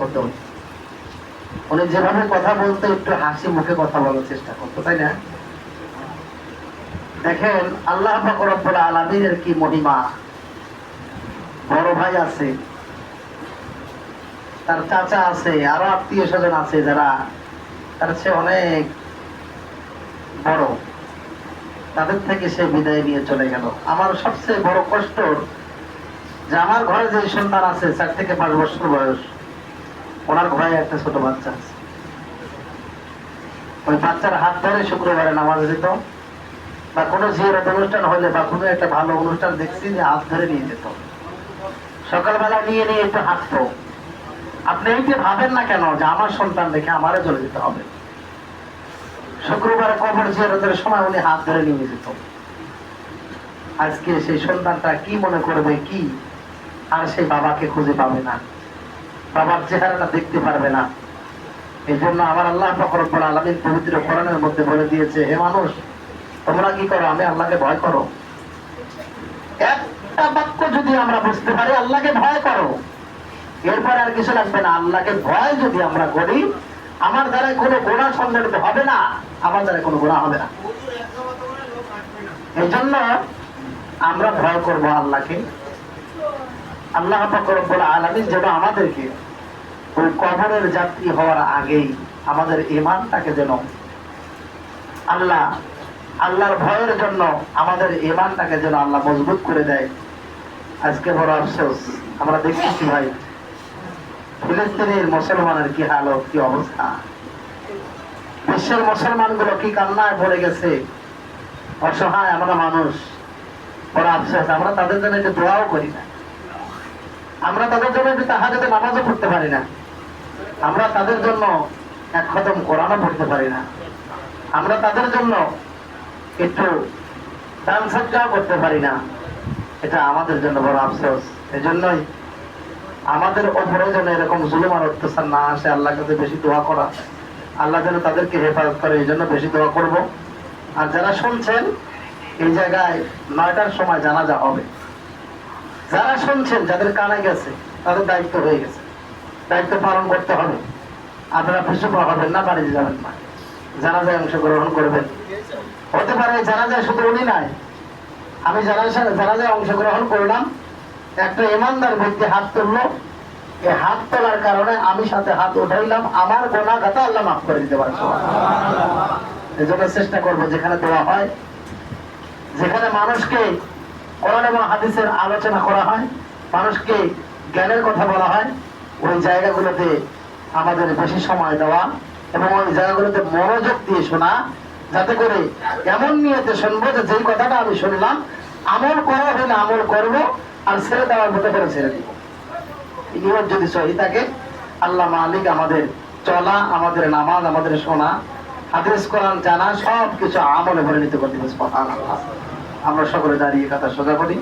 হতো যেভাবে কথা বলতো একটু হাসি মুখে কথা বলার চেষ্টা করতো, তাই না? দেখেন, আল্লাহ কি মহিমা। বড় ভাই আছে, তার চাচা আছে, আরও আত্মীয় স্বজন আছে যারা, তার সে অনেক বড়। তাদের থেকে সে বিদায় নিয়ে চলে গেল। আমার সবচেয়ে বড় কষ্ট যে আমার ঘরে যে সন্তান আছে, চার থেকে পাঁচ বছর বয়স। ওনার ঘরে একটা ছোট বাচ্চা আছে। ওই বাচ্চার হাত ধরে শুক্রবারে নামাজ দিত। বা কোনো জিয়ারত অনুষ্ঠান হলে বা কোনো একটা ভালো অনুষ্ঠান দেখছি যে হাত ধরে নিয়ে যেত। সকালবেলা নিয়ে নিয়ে একটু হাঁটতো। আপনি এইটা ভাবেন না কেন যে আমার সন্তান দেখে আমারও চলে যেতে হবে? শুক্রবার কবর জিয়ারতের সময় উনি হাত ধরে নিয়ে যেত। আজকে সেই সন্তানটা কি মনে করবে, কি? আর সেই বাবাকে খুঁজে পাবে না। বাবার চেহারাটা দেখতে পারবে না। এই জন্য আমার আল্লাহ ফকরব্বুল আলমিন পবিত্র কোরআনের মধ্যে বলে দিয়েছে, হে মানুষ, তোমরা কি করো? আমি আল্লাহকে ভয় করো। একটা বাক্য যদি আমরা বুঝতে পারি, আল্লাহকে ভয় করো। এরপরে আর কিছু লাগবে না। আল্লাহকে ভয় যদি আমরা করি, আমার দ্বারা কোনো গোড়া সংগঠিত হবে না। আমার দ্বারা কোনো গোড়া হবে না। এই জন্য আমরা ভয় করব আল্লাহকে। আল্লাহ ফকরব্বুল আলমিন যেন আমাদেরকে ওই কবরের যাত্রী হওয়ার আগেই আমাদের ইমানটাকে যেন আল্লাহ, আল্লাহর ভয়ের জন্য আমাদের ইমানটাকে যেন আল্লাহ মজবুত করে দেয়। আজকে বড় আফসোস, আমরা দেখতেছি ভাই, ফিলিস্তিনের মুসলমানের কি হালত, কি অবস্থা? বিশ্বের মুসলমানগুলো কি কান্নায় পড়ে গেছে? অসহায় আমরা মানুষ, বড় আফসোস, আমরা তাদের জন্য একটু দোয়াও করি না। আমরা তাদের জন্য একটু তাহাজতে নামাজও পড়তে পারি না। আমরা তাদের জন্য এক খতম কোরআনও পড়তে পারি না। আমরা তাদের জন্য একটু দান সজ্জাও করতে পারি না। এটা আমাদের জন্য বড় আফসোস। এজন্যই আমাদের ওপরে যেন এরকম জুলুম আর অত্যাচার না আসে আল্লাহ কাছে বেশি দোয়া করা। আল্লাহ যেন তাদেরকে হেফাজত করে, এই জন্য বেশি দোয়া করব। আর যারা শুনছেন, এই জায়গায় নয়টার সময় জানাজা হবে। যারা শুনছেন, যাদের কানে গেছে, তাদের দায়িত্ব হয়ে গেছে। দায়িত্ব পালন করতে হবে। আপনারা পিছু পা হবেন না, বাড়িতে যাবেন না। জানাজায় অংশগ্রহণ করবেন। হতে পারে জানাজায় শুধু উনি নাই। আমি জানাজা জানাজায় অংশগ্রহণ করলাম। একটা ইমানদার ব্যক্তি হাত তুললো। এই হাত তোলার কারণে আমি সাথে হাত উঠাইলাম। আমার গোনা গাতা আল্লাহ মাফ করে দিতে পারছ এই জন্য চেষ্টা করব যেখানে দেওয়া হয়। যেখানে মানুষকে কোরআন এবং হাদিসের আলোচনা করা হয়, মানুষকে জ্ঞানের কথা বলা হয়। ওই জায়গাগুলোতে আমাদের বেশি সময় দেওয়া এবং ওই জায়গাগুলোতে মনোযোগ দিয়ে শোনা, যাতে করে এমন নিয়েতে শুনব যে যেই কথাটা আমি শুনলাম, আমল করা হলে আমল করব আর ছেড়ে দেওয়ার মতো করে ছেড়ে দিব। নিয়ত যদি সহি থাকে, আল্লাহ মালিক আমাদের চলা, আমাদের নামাজ, আমাদের শোনা, হাদিস, কোরআন জানা সব কিছু আমলে ভরে নিতে করতে আমরা সকলে দাঁড়িয়ে কথা সোজা করি